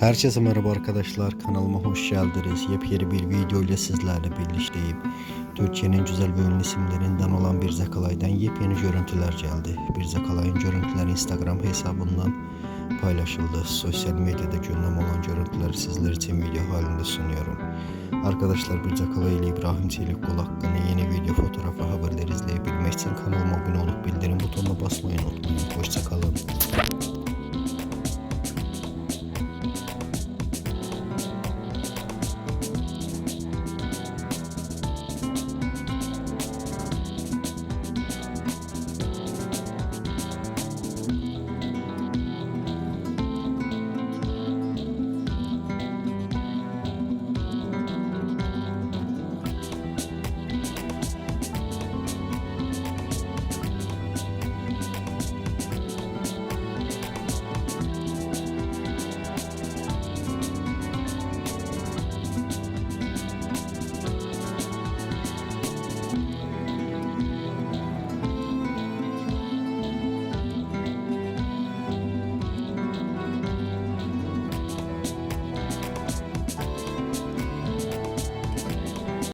Herkese merhaba arkadaşlar kanalıma hoş geldiniz. Yepyeni bir video ile sizlerle birlikteyim. Türkiye'nin güzel ve ünlü isimlerinden olan Bir Zakalay'dan yepyeni görüntüler geldi. Bir Zakalay'ın görüntüleri Instagram hesabından paylaşıldı. Sosyal medyada gündem olan görüntüleri sizler için video halinde sunuyorum. Arkadaşlar Bir Zakalay ile İbrahim Çelikkol hakkında yeni video fotoğraf ve haberleri izleyebilmek için kanalıma abone olup bildirim butonuna basmayı unutmayın. Hoşçakalın.